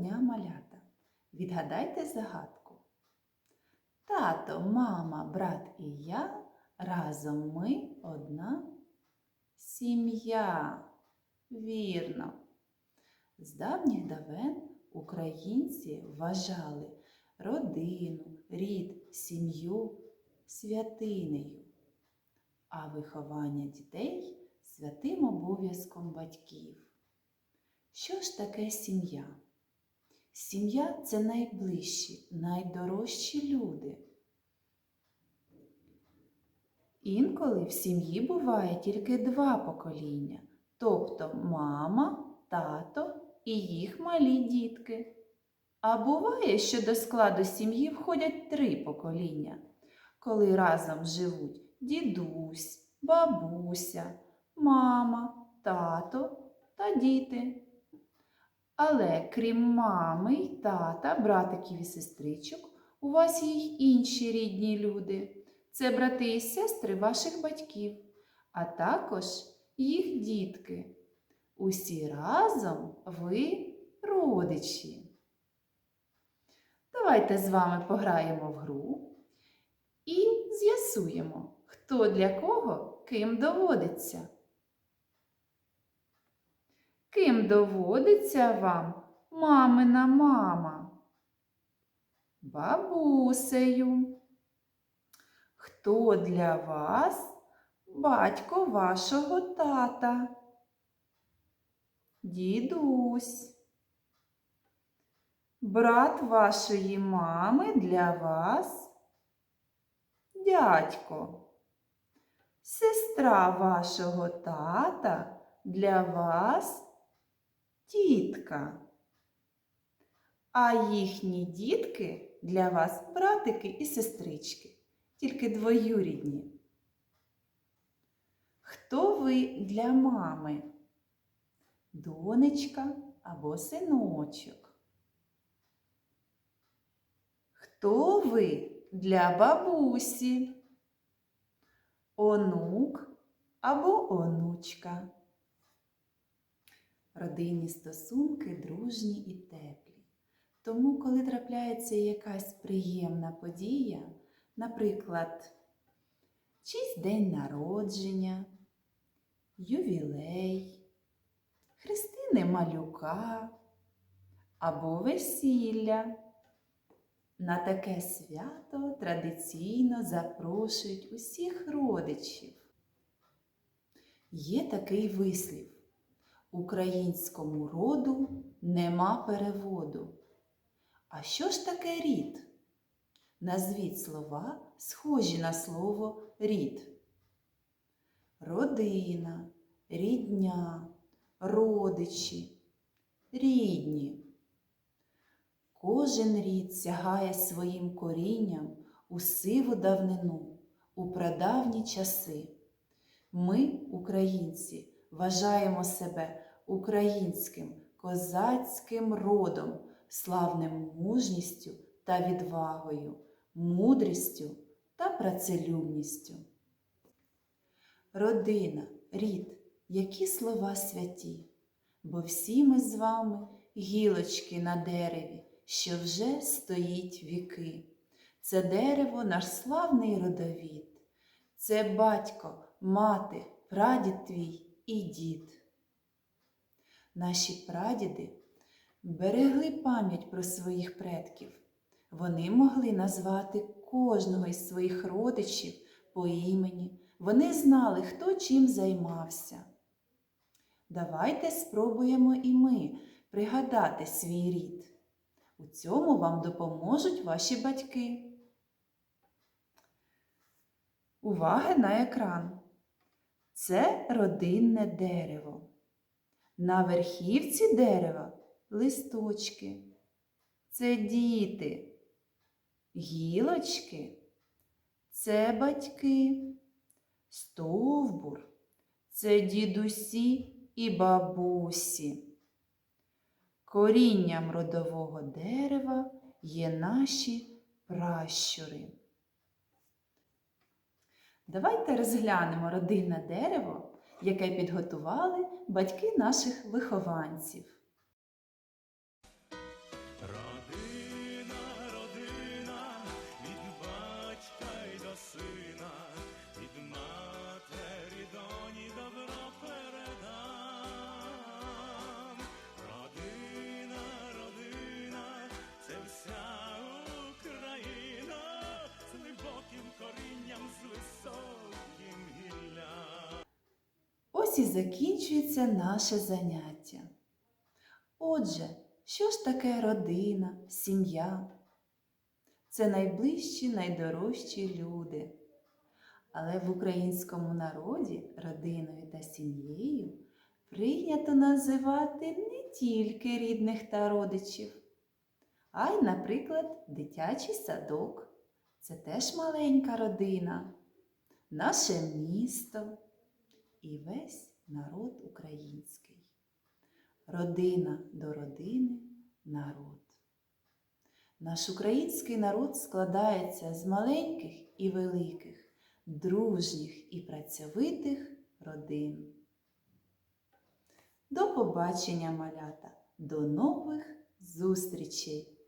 Дня, малята! Відгадайте загадку. Тато, мама, брат і я разом ми одна сім'я. Вірно. З давніх давен українці вважали родину, рід, сім'ю святинею, а виховання дітей святим обов'язком батьків. Що ж таке сім'я? Сім'я це найближчі, найдорожчі люди. Інколи в сім'ї буває тільки два покоління, тобто мама, тато і їх малі дітки. А буває, що до складу сім'ї входять три покоління, коли разом живуть дідусь, бабуся, мама, тато та діти. Але крім мами й тата, братиків і сестричок, у вас є й інші рідні люди. Це брати і сестри ваших батьків, а також їх дітки. Усі разом ви родичі. Давайте з вами пограємо в гру і з'ясуємо, хто для кого ким доводиться. Ким доводиться вам мамина мама? Бабусею. Хто для вас батько вашого тата? Дідусь. Брат вашої мами для вас дядько. Сестра вашого тата для вас тітка. А їхні дітки для вас братики і сестрички, тільки двоюрідні. Хто ви для мами? Донечка або синочок? Хто ви для бабусі? Онук або онучка? Родинні стосунки дружні і теплі. Тому, коли трапляється якась приємна подія, наприклад, чийсь день народження, ювілей, Христини Малюка або весілля, на таке свято традиційно запрошують усіх родичів. Є такий вислів. Українському роду нема переводу. А що ж таке рід? Назвіть слова, схожі на слово рід. Родина, рідня, родичі, рідні. Кожен рід сягає своїм корінням у сиву давнину, у прадавні часи. Ми, українці, вважаємо себе українським козацьким родом, славним мужністю та відвагою, мудрістю та працелюбністю. Родина, рід, які слова святі, бо всі ми з вами гілочки на дереві, що вже стоїть віки. Це дерево наш славний родовід, це батько, мати, прадід твій і дід. Наші прадіди берегли пам'ять про своїх предків. Вони могли назвати кожного із своїх родичів по імені. Вони знали, хто чим займався. Давайте спробуємо і ми пригадати свій рід. У цьому вам допоможуть ваші батьки. Увага на екран! Це родинне дерево. На верхівці дерева листочки. Це діти, гілочки, це батьки, стовбур, це дідусі і бабусі. Корінням родового дерева є наші пращури. Давайте розглянемо родинне дерево, яке підготували батьки наших вихованців. Ось і закінчується наше заняття. Отже, що ж таке родина, сім'я? Це найближчі, найдорожчі люди. Але в українському народі родиною та сім'єю прийнято називати не тільки рідних та родичів, а й, наприклад, дитячий садок. Це теж маленька родина, наше місто і весь народ український. Родина до родини народ. Наш український народ складається з маленьких і великих, дружніх і працьовитих родин. До побачення, малята! До нових зустрічей!